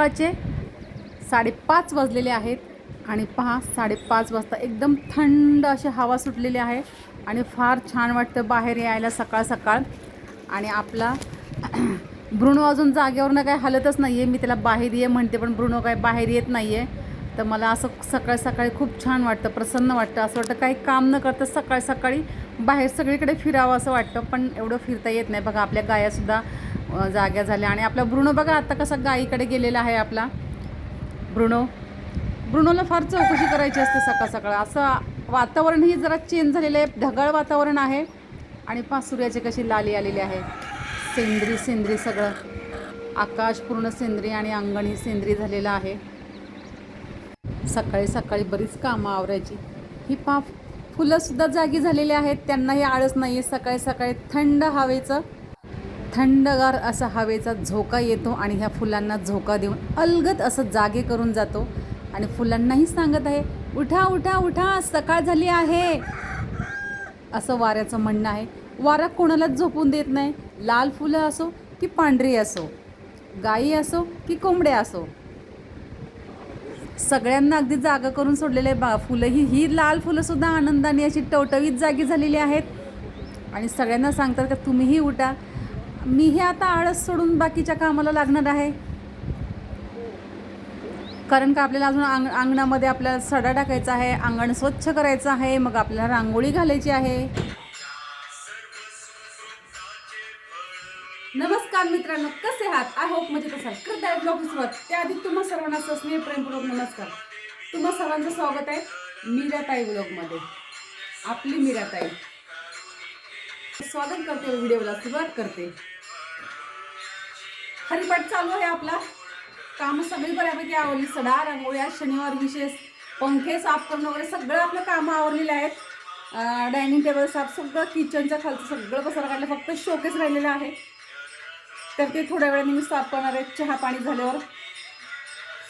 सकाळचे साडेपाच वाजलेले आहेत. आणि पहा साडेपाच वाजता एकदम थंड अशी हवा सुटलेली आहे. आणि फार छान वाटतं बाहेर यायला सकाळ सकाळ. आणि आपला भ्रूण अजून जागेवरनं काय हलतच नाही आहे मी त्याला बाहेर ये म्हणते पण भ्रूण काय बाहेर येत नाही आहे तर मला असं सकाळ सकाळी खूप छान वाटतं प्रसन्न वाटतं. असं वाटतं काही काम न करता सकाळ सकाळी बाहेर सगळीकडे फिरावं असं वाटतं पण एवढं फिरता येत नाही. बघा आपल्या गायासुद्धा जाग्या झाल्या. आणि आपला ब्रुणो बघा आता कसा गाईकडे गेलेला आहे आपला. ब्रुणो ब्रुणोला फार चौकशी करायची असते सकाळ सकाळ. असं वातावरणही जरा चेंज झालेलं आहे. ढगाळ वातावरण आहे. आणि पा सूर्याची कशी लाली आलेली आहे. सेंद्री सेंद्री सगळं. आकाश पूर्ण सेंद्री आणि अंगणी सेंद्री झालेलं आहे. सकाळी सकाळी बरीच कामं आवरायची. ही पा फुलंसुद्धा जागी झालेली आहेत. त्यांनाही आळस नाही आहे सकाळी सकाळी थंड हवेचं थंडगार असा हवेचा झोका येतो आणि ह्या फुलांना झोका देऊन अलगद असं जागे करून जातो. आणि फुलांनाही सांगत आहे उठा उठा उठा सकाळ झाली आहे. असं वाऱ्याचं म्हणणं आहे. वारा कोणालाच झोपून देत नाही. लाल फुलं असो की पांढरी असो गाई असो की कोंबड्या असो. सगळ्यांना अगदी जागा करून सोडलेले बा फुलं ही ही लाल फुलंसुद्धा आनंदाने अशी टवटवीत जागी झालेली आहेत. आणि सगळ्यांना सांगतात का तुम्हीही उठा मी हे आता आळस सोडून बाकीच्या कामाला लागणार आहे. कारण का आपल्याला अजून अंग अंगणामध्ये आपल्याला सडा टाकायचा आहे अंगण स्वच्छ करायचं आहे मग आपल्याला रांगोळी घालायची आहे. नमस्कार मित्रांनो कसे आहात? आय होप म्हणजे कसाल करताय ब्लॉग सुरुवात. त्याआधी तुम्हा सर्वांना असं प्रेमपूर्वक नमस्कार. तुम्हा सर्वांचं स्वागत आहे मीराताई ब्लॉगमध्ये आपली मीराताई. स्वागत करते व्हिडिओला सुरुवात करते. हरिपाठ चालू आहे आपला. कामं सगळी बऱ्यापैकी आवडली सडा रांगोळ्या शनिवार विशेष पंखे साफ करणं वगैरे सगळं आपलं कामं आवरलेली आहेत डायनिंग टेबल साफ सगळं किचनच्या खालचं सगळं पसारा काढलं. फक्त शोकेस राहिलेलं आहे. तर ते थोड्या वेळाने मी साफ करणार आहे. चहा पाणी झाल्यावर.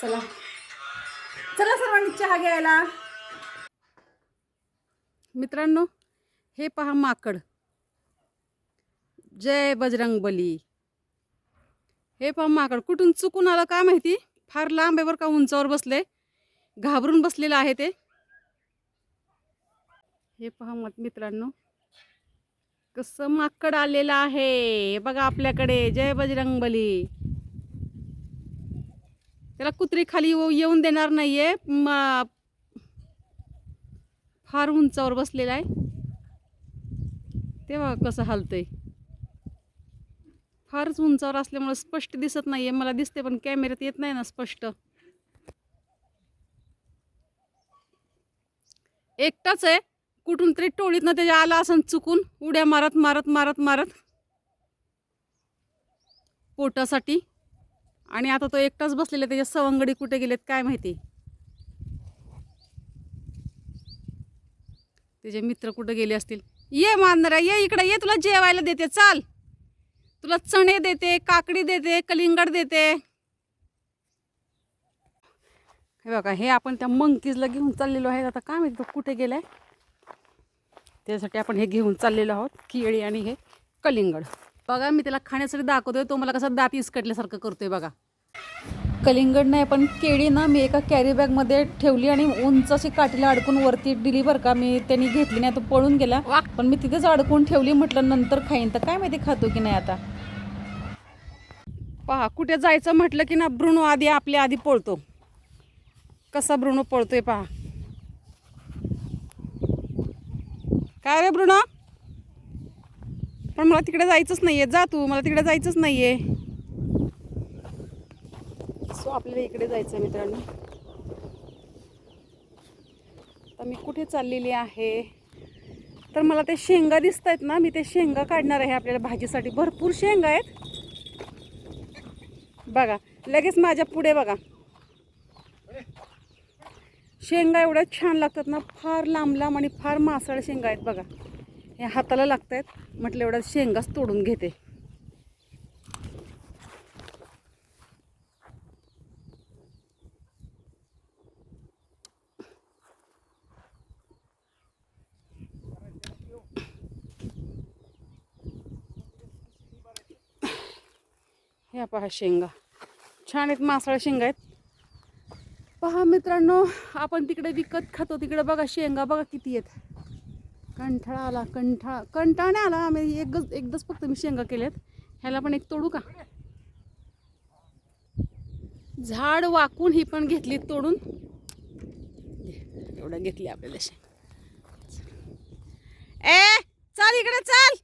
चला. चला सर्वांनी चहा घ्यायला. मित्रांनो हे पहा माकड. जय बजरंग बली हे पहा माकड कुठून चुकून आलं का माहिती? फार लांब आहे बरं का उंचावर बसले. घाबरून बसलेलं आहे ते. हे पहा मत मित्रांनो कसं माकड आलेलं आहे. बघा आपल्याकडे जय बजरंगबली. त्याला कुत्री खाली येऊन देणार नाहीये. फार उंचावर बसलेला आहे. तेव्हा कसं हलतंय? फारच उंचावर असल्यामुळे स्पष्ट दिसत नाहीये. मला दिसते पण कॅमेऱ्यात येत नाही ना स्पष्ट. एकटाच आहे. कुठून तरी टोळीतनं त्याच्या आला असं चुकून. उड्या मारत मारत मारत मारत. पोटासाठी. आणि आता तो एकटाच बसलेला आहे, त्याच्या सवंगडी कुठे गेलेत काय माहिती? त्याचे मित्र कुठे गेले असतील? ये मांजरा ये इकडे ये तुला जेवायला देते. चाल. तुला चणे देते काकडी देते कलिंगड देते. हे बघा हे आपण त्या मंकीजला घेऊन चाललेलो आहे. आता काय माहिती कुठे गेलाय? त्यासाठी आपण हे घेऊन चाललेलो आहोत केळी आणि हे कलिंगड. बघा मी त्याला खाण्यासाठी दाखवतोय तो मला कसा दात इसकटल्यासारखं करतोय बघा. कलिंगड नाही पण केळी ना मी एका कॅरी बॅगमध्ये ठेवली आणि उंच अशी काठीला अडकून वरती दिली बरं का मी त्यांनी घेतली नाही तो पळून गेला. पण मी तिथेच अडकून ठेवली म्हटलं नंतर खाईन. तर काय माहिती खातो की नाही आता. पहा कुठे जायचं म्हटलं की ना ब्रुणो आधी आपल्या आधी पळतो. कसा ब्रुणो पळतोय पहा. काय रे ब्रुणो पण मला तिकडे जायचंच नाहीये. जा तू मला तिकडे जायचंच नाहीये. सो आपल्याला इकडे जायचं आहे मित्रांनो. आता मी कुठे चाललेली आहे? तर मला ते शेंगा दिसत आहेत ना मी ते शेंगा काढणार आहे आपल्याला भाजीसाठी. भरपूर शेंगा आहेत. बघा लगेच माझ्या पुढे बघा. शेंगा एवढ्या छान लागतात ना फार लांब लांब आणि फार मासळ शेंगा आहेत बघा. हे हाताला लागत आहेत म्हटलं एवढ्या शेंगाच तोडून घेते ह्या पहा शेंगा. छान आहेत मासाळ शेंगा आहेत. पहा मित्रांनो आपण तिकडे विकत खातो. तिकडे बघा शेंगा बघा किती आहेत. कंठाळा आला कंठाळा कंटाळा नाही आला. आम्ही एकच एकदाच फक्त मी शेंगा केल्यात. ह्याला पण एक तोडू का? झाड वाकून ही पण घेतली तोडून. एवढ्या घेतली आपल्याला शेंगा. ए चल इकडे चल.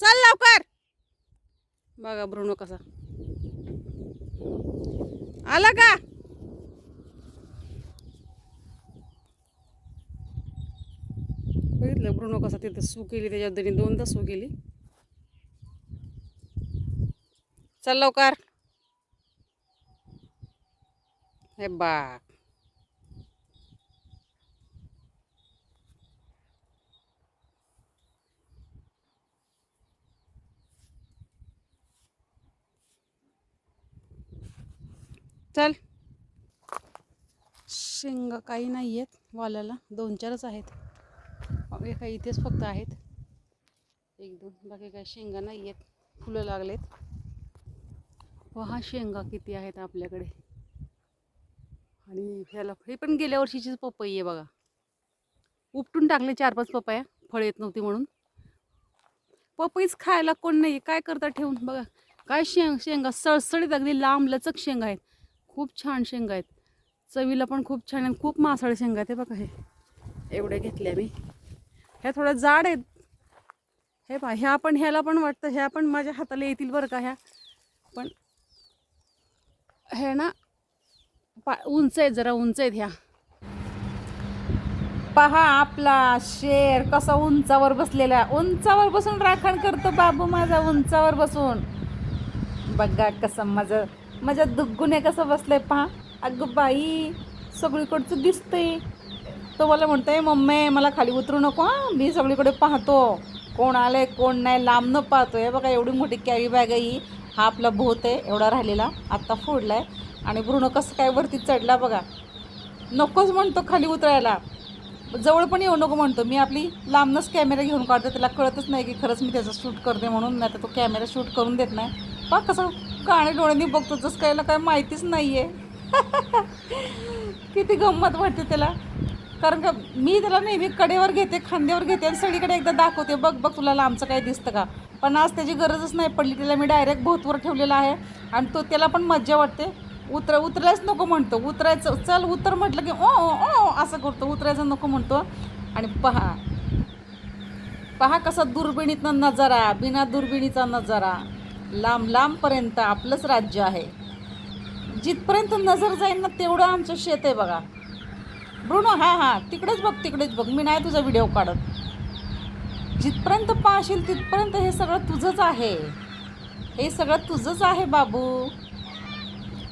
चल लवकर. बघा ब्रुनो कसा. आला का? बघितलं ब्रुनो कसा तिथं सू केली त्याच्यात त्यांनी दोनदा सू केली. चल लवकर. हे बा चल. शेंगा काही नाही आहेत वाल्याला दोन चारच आहेत. एका काही इथेच फक्त आहेत. एक दोन. बाकी काही शेंगा नाही आहेत. फुलं लागलेत. पहा शेंगा किती आहेत आपल्याकडे. आणि ह्याला हे पण गेल्या वर्षीचीच पपई आहे बघा. उपटून टाकले चार पाच पपया. फळ येत नव्हती म्हणून. पपईच खायला कोण नाही काय करता ठेवून? बघा. काय शेंग शेंगा सळसळीत अगदी लांब लचक शेंगा आहेत. खूप छान शेंगा आहेत. चवीला पण खूप छान आहेत. खूप मासाळ शेंगा आहेत हे बघा हे. एवढे घेतल्या मी. ह्या थोड्या जाड आहेत. हे पहा ह्या पण ह्याला पण वाटतं ह्या पण माझ्या हाताला येतील बरं का ह्या. पण हे ना पा उंच आहेत जरा उंच आहेत ह्या. पहा आपला शेर कसा उंचावर बसलेला उंचावर बसून राखण करतो बाबू माझा उंचावर बसून. बघा कसं माझं माझ्या दुग्गुने कसं बसलं आहे पहा. अगं बाई सगळीकडचं दिसतंय. तो मला म्हणतोय मम्मी मला खाली उतरू नको हां. मी सगळीकडे पाहतो. कोण आलंय कोण नाही लांब न पाहतोय. बघा एवढी मोठी कॅरी बॅग आहे ही. हा आपला भोत आहे एवढा राहिलेला. आत्ता फोडलाय. आणि भ्रूण कसं काय वरती चढला बघा. नकोच म्हणतो खाली उतरायला. जवळ पण येऊ नको म्हणतो. मी आपली लांबनच कॅमेरा घेऊन काढते त्याला कळतच नाही की खरंच मी त्याचं शूट करते म्हणून. नाही तर तो कॅमेरा शूट करून देत नाही. पहा कसं काणे डोळ्यांनी बघतो जसं कायला काय माहितीच नाही आहे किती गंमत वाटते त्याला. कारण का मी त्याला नेहमी कडेवर घेते खांद्यावर घेते आणि सगळीकडे एकदा दाखवते. बघ बघ तुला लांबचं काही दिसतं का. पण आज त्याची गरजच नाही पडली त्याला मी डायरेक्ट भोतवर ठेवलेला आहे. आणि तो त्याला पण मज्जा वाटते. उतर उतरायच नको म्हणतो. उतरायचं चल उतर म्हटलं की ओ ओ असं करतो. उतरायचं नको म्हणतो. आणि पहा. पहा कसा दुर्बिणीतनं नजारा बिना दुर्बिणीचा नजारा. लांब लांबपर्यंत आपलंच राज्य आहे. जिथपर्यंत नजर जाईल ना तेवढं आमचं शेत आहे बघा. ब्रुनो हां हां तिकडेच बघ तिकडेच बघ. मी नाही तुझा व्हिडिओ काढत. जिथपर्यंत पाहशील तिथपर्यंत हे सगळं तुझंच आहे. हे सगळं तुझंच आहे बाबू.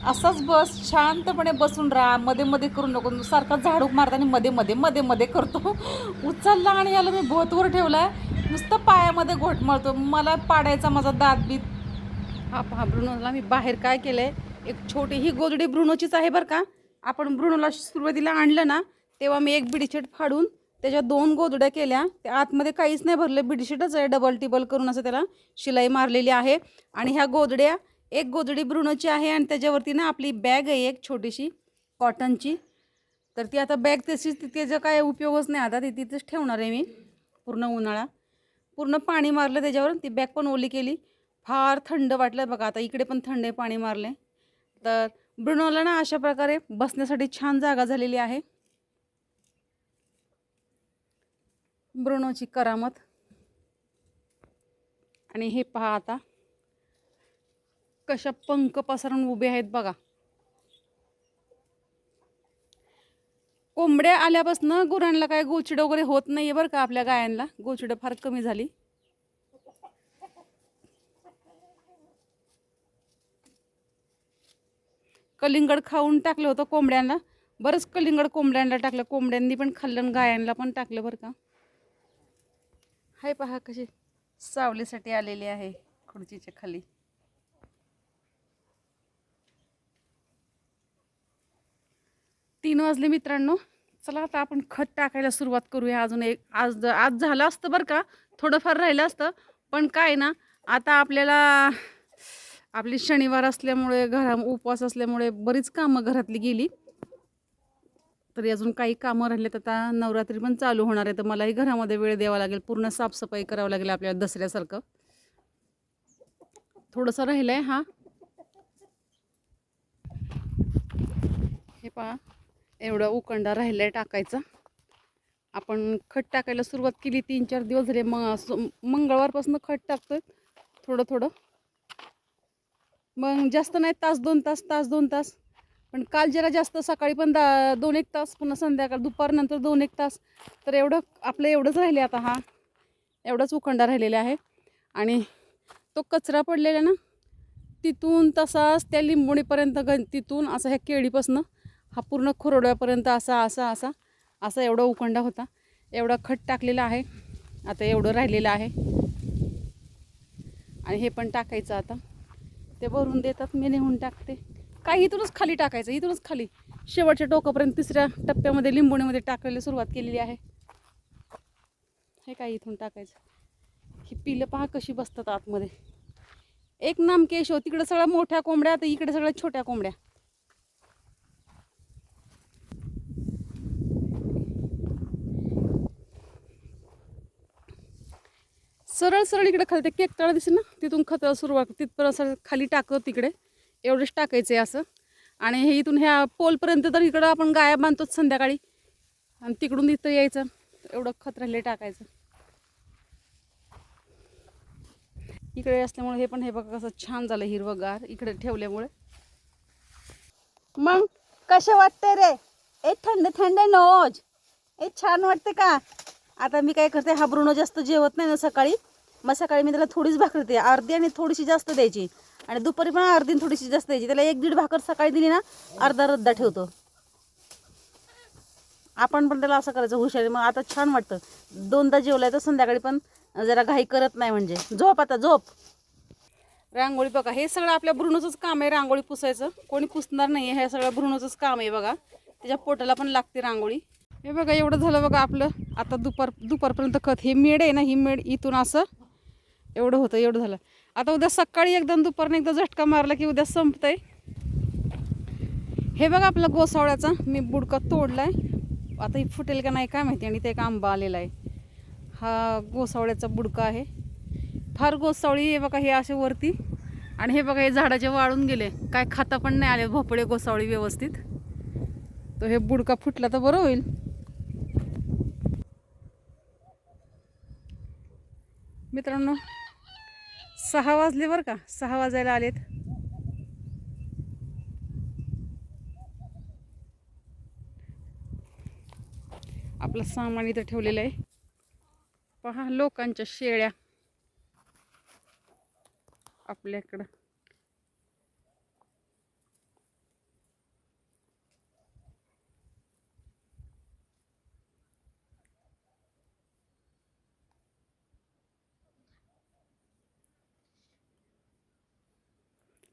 असाच बस शांतपणे बसून राहा. मध्ये मध्ये करू नको. सारखा झाडू मारताना मध्ये मध्ये मध्ये मध्ये करतो. उचलला आणि याला मी भोतवर ठेवला नुसतं पायामध्ये घोट मारतो मला पाडायचा माझा दात बीत. हा पहा ब्रुनोला मी बाहेर काय केलं आहे एक छोटी ही गोदडी ब्रुनोचीच आहे बरं का? आपण ब्रुनोला सुरुवातीला आणलं ना तेव्हा मी एक बिडीशेट फाडून त्याच्या दोन गोदड्या केल्या. त्या आतमध्ये काहीच नाही भरलं बिडीशीटच आहे डबल टिबल करून असं त्याला शिलाई मारलेली आहे. आणि ह्या गोदड्या एक गोदडी ब्रुनोची आहे आणि त्याच्यावरती ना आपली बॅग आहे एक छोटीशी कॉटनची तर ती आता बॅग तशीच त्याचा काय उपयोगच नाही. आता ती तिथेच ठेवणार आहे मी पूर्ण उन्हाळा. पूर्ण पाणी मारलं त्याच्यावर ती बॅग पण ओली केली. फार थंड वाटलं. बघा आता इकडे पण थंड पाणी मारले. तर ब्रुनोला ना अशा प्रकारे बसण्यासाठी छान जागा झालेली आहे. ब्रुनोची करामत. आणि हे पहा आता कशा पंख पसरून उभे आहेत बघा. कोंबड्या आल्यापासून गुरांना काय गोचिडं वगैरे होत नाही आहे बरं का आपल्या गायांना. गोचिडं फार कमी झाली. कलिंगड खाऊन टाकलं होतं कोंबड्यांना. बरंच कलिंगड कोंबड्यांना टाकलं. कोंबड्यांनी पण खाल्लं गायांना पण टाकलं बरं का. हाय पहा कशी सावलीसाठी आलेली आहे खुर्चीच्या खाली. तीन वाजले मित्रांनो. चला आता आपण खत टाकायला सुरुवात करूया. अजून एक आज आज झालं असतं बरं का. थोडंफार राहिलं असतं. पण काय ना आता आपल्याला आपली शनिवार असल्यामुळे घरा उपवास असल्यामुळे बरीच कामं घरातली गेली. तरी अजून काही कामं राहिलेत. आता नवरात्री पण चालू होणार आहे. तर मलाही घरामध्ये वेळ द्यावा लागेल. पूर्ण साफसफाई करावं लागेल आपल्याला दसऱ्यासारखं. थोडंसं राहिलं आहे हा. हे पहा. एवढा उकंडा राहिला आहे टाकायचा. आपण खत टाकायला सुरुवात केली. तीन चार दिवस झाले मग मंगळवारपासून खत टाकतोय. थोडं थोडं मग जास्त नाही तास दोन तास तास दोन तास. पण काल जरा जास्त सकाळी पण दा दोन एक तास पुन्हा संध्याकाळ दुपारनंतर दोन एक तास. तर एवढं आपलं एवढंच राहिले आता हा. एवढाच उखंडा राहिलेला आहे. आणि तो कचरा पडलेला ना तिथून तसाच त्या लिंबोणीपर्यंत ग तिथून असा ह्या केळीपासनं हा पूर्ण खुरडव्यापर्यंत असा असा असा असा एवढा उखंडा होता. एवढा खत टाकलेला आहे. आता एवढं राहिलेलं आहे. आणि हे पण टाकायचं आता. ते भरून देतात मी नेहून टाकते. काही इथूनच खाली टाकायचं इथूनच खाली. शेवटच्या टोकापर्यंत तिसऱ्या टप्प्यामध्ये लिंबोणीमध्ये टाकायला सुरुवात केलेली आहे. हे काय इथून टाकायचं. ही पिलं पहा कशी बसतात आतमध्ये. एक नाम केशव तिकडं सगळ्या मोठ्या कोंबड्या तर इकडे सगळ्या छोट्या कोंबड्या. सरळ सरळ इकडे खाली ते केक तळा दिसेल ना तिथून खत सुरुवात तिथपर्यंत असं खाली टाकतो तिकडे. एवढंच टाकायचं आहे असं. आणि हे इथून ह्या पोलपर्यंत तर इकडं आपण गाया बांधतोच संध्याकाळी. आणि तिकडून इथं यायचं. एवढं खत राहिले टाकायचं. इकडे असल्यामुळे हे पण हे बघा कसं छान झालं हिरवंगार इकडे ठेवल्यामुळे. मग कसे वाटते रे? ए थंड थंड नोज ए छान वाटते का? आता मी काय करते हा ब्रुनो जास्त जेवत नाही ना सकाळी. मग सकाळी मी त्याला थोडीच भाकर देते. अर्धी आणि थोडीशी जास्त द्यायची. आणि दुपारी पण अर्धी आणि थोडीशी जास्त द्यायची. त्याला एक दीड भाकर सकाळी दिली ना अर्धा रद्दा ठेवतो. आपण पण त्याला असं करायचं हुशारी. मग आता छान वाटतं. दोनदा जेवलाय तर संध्याकाळी पण जरा घाई करत नाही म्हणजे. झोप आता झोप. रांगोळी बघा हे सगळं आपल्या भ्रूणचंच काम आहे रांगोळी पुसायचं. कोणी पुसणार नाही हे सगळं भ्रूणचंच काम आहे बघा. त्याच्या पोटाला पण लागते रांगोळी. हे बघा एवढं झालं बघा आपलं. आता दुपार दुपारपर्यंत खत. हे मेड आहे ना ही मेड इथून असं एवढं होतं एवढं झालं. आता उद्या सकाळी एकदम दुपारनं एकदा झटका मारला की उद्या संपतंय. हे बघा आपला गोसावळ्याचा मी बुडका तोडलाय. आता ही फुटेल का नाही काय माहिती आणि ते एक आंबा आलेला आहे. हा गोसावळ्याचा बुडका आहे. फार गोसावळी हे बघा हे असे वरती. आणि हे बघा हे झाडाचे वाळून गेले. काय खाता पण नाही आले भोपळे गोसावळी व्यवस्थित. तो हे बुडका फुटला तर बरं होईल. मित्रांनो सहा वाजले बरं का? सहा वाजायला आलेत. आपलं सामान इथं ठेवलेलं आहे. पहा लोकांच्या शेळ्या. आपल्याकडं.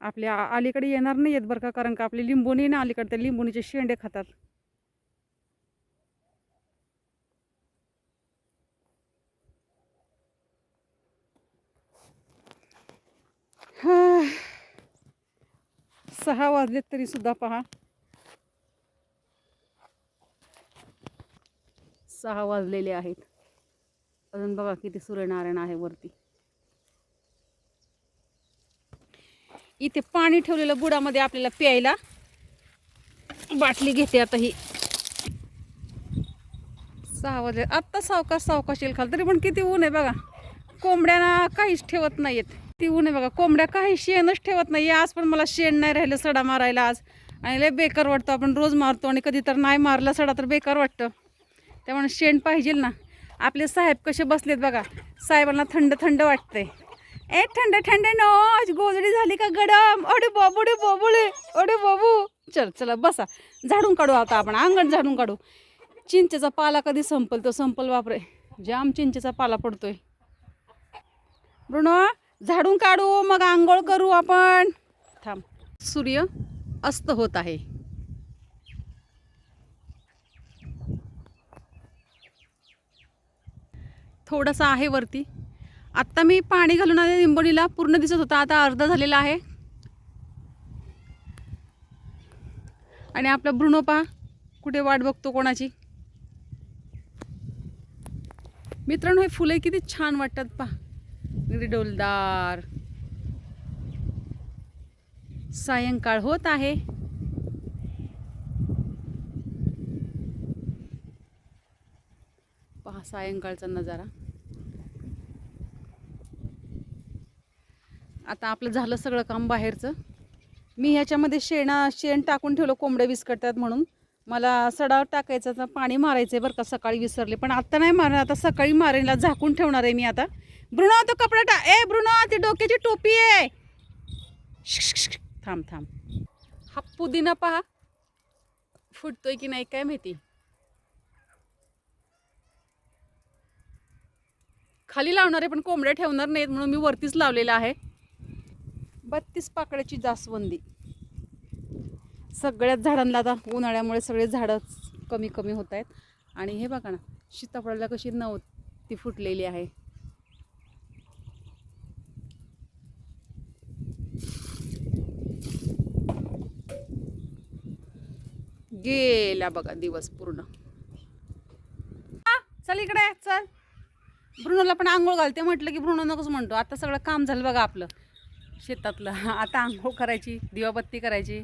आपल्या अलीकडे येणार नाही आहेत बरं का कारण का आपली लिंबोणी ना अलीकडे त्या लिंबोणीचे शेंडे खातात. सहा वाजलेत तरी सुद्धा पहा. सहा वाजलेले आहेत. अजून बघा किती सूर्यनारायण आहे वरती. इथे पाणी ठेवलेलं बुडामध्ये आपल्याला प्यायला. बाटली घेते आता ही. सहा वाजले आत्ता सावकाश सावकाश येईल खाल तरी पण किती ऊन आहे बघा. कोंबड्यांना काहीच ठेवत नाहीत ती ऊन आहे बघा. कोंबड्या काही शेणच ठेवत नाही आज पण मला शेण नाही राहिलं सडा मारायला आज. आणि लय बेकार वाटतं. आपण रोज मारतो आणि कधी तर नाही मारला सडा तर बेकार वाटतं. त्यामुळे शेण पाहिजे ना. आपले साहेब कसे बसलेत बघा. साहेबांना थंड थंड वाटतंय. ए थंड थंड आज गोजडी झाली का गडम अडे बाबुडे बाबुळे अडे बाबू. चल चला बसा. झाडून काढू आता आपण अंगण झाडून काढू. चिंचेचा पाला कधी संपल तो संपल बापरे. जाम चिंचेचा पाला पडतोय. ऋण झाडून काढू मग आंघोळ करू आपण. थांब. सूर्य अस्त होत आहे. थोडंसं आहे वरती. आत्ता मी पाणी घालून आले निंबोडीला पूर्ण दिसत होता. आता अर्धा झालेला आहे. आणि आपला भ्रुणो पहा कुठे वाट बघतो कोणाची? मित्रांनो हे फुले किती छान वाटतात पहा. अगदी डोलदार. सायंकाळ होत आहे. पहा सायंकाळचा नजारा. आता आपलं झालं सगळं काम बाहेरचं. मी ह्याच्यामध्ये शेणा शेण टाकून ठेवलं कोंबडे विस्कटतात म्हणून. मला सडा टाकायचा तर पाणी मारायचं आहे बरं का सकाळी विसरले. पण आता नाही मारणार आता सकाळी मारेनला झाकून ठेवणार आहे मी आता. ब्रुणा तो कपडा टा ए ब्रुणा ती डोक्याची टोपी आहे. थांब थांब. हा पुदिना पहा. फुटतोय की नाही काय माहिती? खाली लावणार आहे पण कोंबड्या ठेवणार नाहीत म्हणून मी वरतीच लावलेला आहे. बत्तीस पाकळ्याची जास्वंदी. सगळ्याच झाडांना आता उन्हाळ्यामुळे सगळे झाडं कमी कमी होत आहेत. आणि हे बघा ना सीताफळाला कशी नव ती फुटलेली आहे. गेला बघा दिवस पूर्ण. चल इकडे चल. ब्रुनोला पण आंघोळ घालते म्हटलं की ब्रुनो नकोच म्हणतो. आता सगळं काम झालं बघा आपलं. शेतातलं. आता आंघोळ करायची दिवाबत्ती करायची.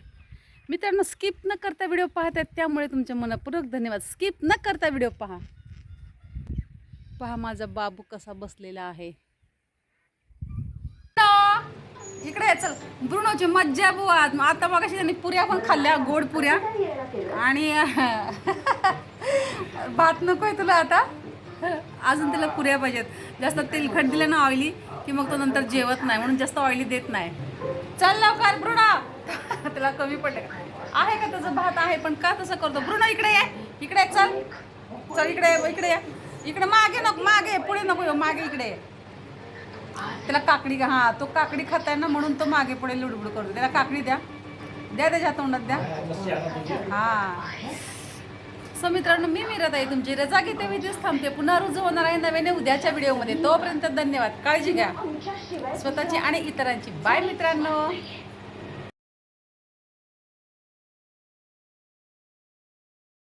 मित्रांनो स्किप न करता व्हिडिओ पाहत आहेत त्यामुळे तुमच्या मनपूर्वक धन्यवाद. स्किप न करता व्हिडिओ पहा. पहा माझा बाबू कसा बसलेला आहे. इकडे चल. ब्रुनोची मज्जा बुवा. आता मग त्यांनी पुऱ्या पण खाल्ल्या गोड पुऱ्या. आणि भात नकोय तुला आता? अजून तिला पुऱ्या पाहिजेत. जास्त तेलखट दिलं ना ऑइली की मग तो नंतर जेवत नाही म्हणून जास्त ऑइली देत नाही. चल लवकर ब्रुणा. त्याला कमी पडले आहे का त्याचं भात? आहे पण का तसं करतो? ब्रुणा इकडे ये. इकडे चल. चल इकडे इकडे ये. इकडे मागे नको मागे. पुढे नको मागे इकडे ये. त्याला काकडी हा तो काकडी खाताय ना म्हणून तो मागे पुढे लुडबुड करतो. त्याला काकडी द्या. द्या त्याच्या तोंडात द्या. हा. सो मित्रांनो मी मिरत आहे तुमची रजा घेते विधीच थांबते. पुन्हा रुजू होणार आहे नव्याने उद्याच्या व्हिडिओमध्ये. तोपर्यंत धन्यवाद. काळजी घ्या. स्वतःची आणि इतरांची. बाय मित्रांनो.